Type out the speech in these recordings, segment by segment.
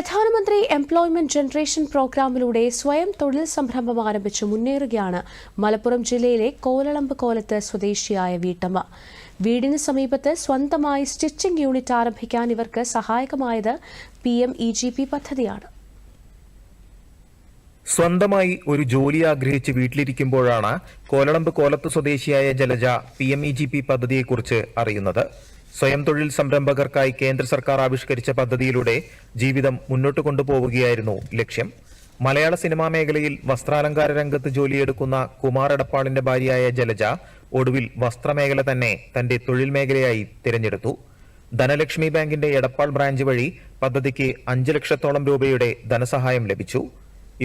പ്രധാനമന്ത്രി employment generation പ്രോഗ്രാമിലൂടെ സ്വയം തൊഴിൽ സംരംഭം ആരംഭിച്ച് മുന്നേറുകയാണ് മലപ്പുറം ജില്ലയിലെ കോലളമ്പ് കോലത്ത് സ്വദേശിയായ വീട്ടമ്മ. വീടിന് സമീപത്ത് സ്വന്തമായി സ്റ്റിച്ചിംഗ് യൂണിറ്റ് ആരംഭിക്കാൻ ഇവർക്ക് സഹായകമായത് P M E G P പദ്ധതിയാണ്. സ്വന്തമായി ഒരു ജോലി ആഗ്രഹിച്ച് വീട്ടിലിരിക്കുമ്പോഴാണ് കോലളമ്പ് കോലത്ത് സ്വദേശിയായ Jalaja P M E G P പദ്ധതിയെക്കുറിച്ച് അറിയുന്നത്. സ്വയം തൊഴിൽ സംരംഭകർക്കായി കേന്ദ്ര സർക്കാർ ആവിഷ്കരിച്ച പദ്ധതിയിലൂടെ ജീവിതം മുന്നോട്ട് കൊണ്ടുപോവുകയായിരുന്നു ലക്ഷ്യം. മലയാള സിനിമാ മേഖലയിൽ വസ്ത്രാലങ്കാര രംഗത്ത് ജോലിയെടുക്കുന്ന കുമാർ എടപ്പാളിന്റെ ഭാര്യയായ ജലജ ഒടുവിൽ വസ്ത്രമേഖല തന്നെ തന്റെ തൊഴിൽ മേഖലയായി തിരഞ്ഞെടുത്തു. ധനലക്ഷ്മി ബാങ്കിന്റെ എടപ്പാൾ ബ്രാഞ്ച് വഴി പദ്ധതിക്ക് അഞ്ച് ലക്ഷത്തോളം രൂപയുടെ ധനസഹായം ലഭിച്ചു.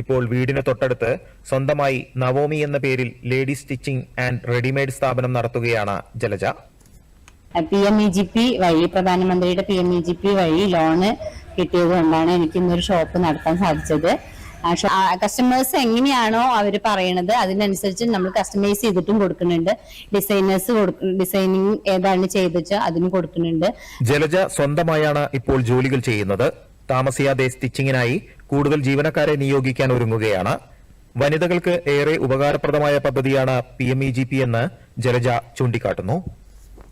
ഇപ്പോൾ വീടിന് തൊട്ടടുത്ത് സ്വന്തമായി നവോമി എന്ന പേരിൽ ലേഡി സ്റ്റിച്ചിങ് ആൻഡ് റെഡിമെയ്ഡ് സ്ഥാപനം നടത്തുകയാണ് Jalaja. P M E G P വഴി പ്രധാനമന്ത്രിയുടെ P M E G P വഴി ലോണ് കിട്ടിയത് കൊണ്ടാണ് എനിക്ക് ഇന്നൊരു ഷോപ്പ് നടത്താൻ സാധിച്ചത്. കസ്റ്റമേഴ്സ് എങ്ങനെയാണോ അവർ പറയണത് അതിനനുസരിച്ച് നമ്മൾ കസ്റ്റമൈസ് ചെയ്തിട്ടും കൊടുക്കുന്നുണ്ട്. ഡിസൈനേഴ്സ് ഡിസൈനിങ് ഏതാണ് ചെയ്തെച്ചാൽ അതിന് കൊടുക്കുന്നുണ്ട്. ജലജ സ്വന്തമായാണ് ഇപ്പോൾ ജോലികൾ ചെയ്യുന്നത്. താമസിയാതെ സ്റ്റിച്ചിങ്ങിനായി കൂടുതൽ ജീവനക്കാരെ നിയോഗിക്കാൻ ഒരുങ്ങുകയാണ്. വനിതകൾക്ക് ഏറെ ഉപകാരപ്രദമായ പദ്ധതിയാണ് P M E G P എന്ന് ജലജ ചൂണ്ടിക്കാട്ടുന്നു.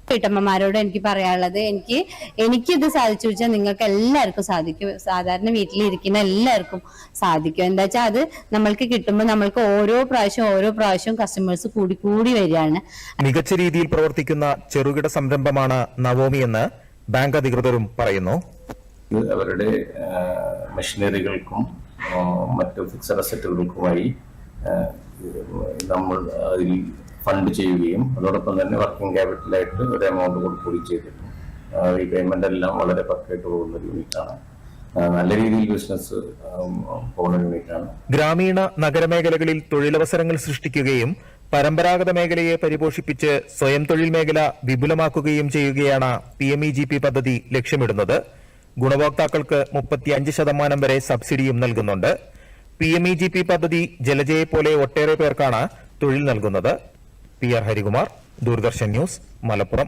വീട്ടമ്മമാരോട് എനിക്ക് പറയാനുള്ളത്. എനിക്ക് എനിക്കിത് സാധിച്ചു വെച്ചാൽ നിങ്ങൾക്ക് എല്ലാവർക്കും സാധിക്കും. സാധാരണ വീട്ടിലിരിക്കുന്ന എല്ലാവർക്കും സാധിക്കും. എന്താ വെച്ചാൽ അത് നമ്മൾക്ക് കിട്ടുമ്പോൾ നമ്മൾക്ക് ഓരോ പ്രാവശ്യം ഓരോ പ്രാവശ്യം കസ്റ്റമേഴ്സ് കൂടി കൂടി വരികയാണ്. മികച്ച രീതിയിൽ പ്രവർത്തിക്കുന്ന ചെറുകിട സംരംഭമാണ് നവോമി എന്ന് ബാങ്ക് അധികൃതരും പറയുന്നു. അവരുടെ മെഷീനറികൾക്കും മറ്റു ഫിക്സഡ് അസറ്റുകൾക്കുമായി നമ്മൾ അതിൽ ഫണ്ട് ചെയ്യുകയും അതോടൊപ്പം തന്നെ വർക്കിംഗ് ക്യാപിറ്റലായിട്ട് ഒരു എമൗണ്ട് കൊടുക്കുകയും ചെയ്തിട്ടുണ്ട്. ഈ പേയ്മെന്റ് എല്ലാം വളരെ പക്കായിട്ട് പോകുന്ന ഒരു യൂണിറ്റാണ് നല്ല രീതിയിൽ ബിസിനസ് പോകുന്ന യൂണിറ്റാണ് ഗ്രാമീണ നഗരമേഖലകളിൽ തൊഴിലവസരങ്ങൾ സൃഷ്ടിക്കുകയും പരമ്പരാഗത മേഖലയെ പരിപോഷിപ്പിച്ച് സ്വയം തൊഴിൽ മേഖല വിപുലമാക്കുകയും ചെയ്യുകയാണ് P M E G P പദ്ധതി ലക്ഷ്യമിടുന്നത്. ഗുണഭോക്താക്കൾക്ക് മുപ്പത്തിയഞ്ച് ശതമാനം വരെ സബ്സിഡിയും നൽകുന്നുണ്ട്. P M E G P പദ്ധതി ജലജയെ പോലെ ഒട്ടേറെ പേർക്കാണ് തൊഴിൽ നൽകുന്നത്. P R Harikumar Doordarshan news Malappuram.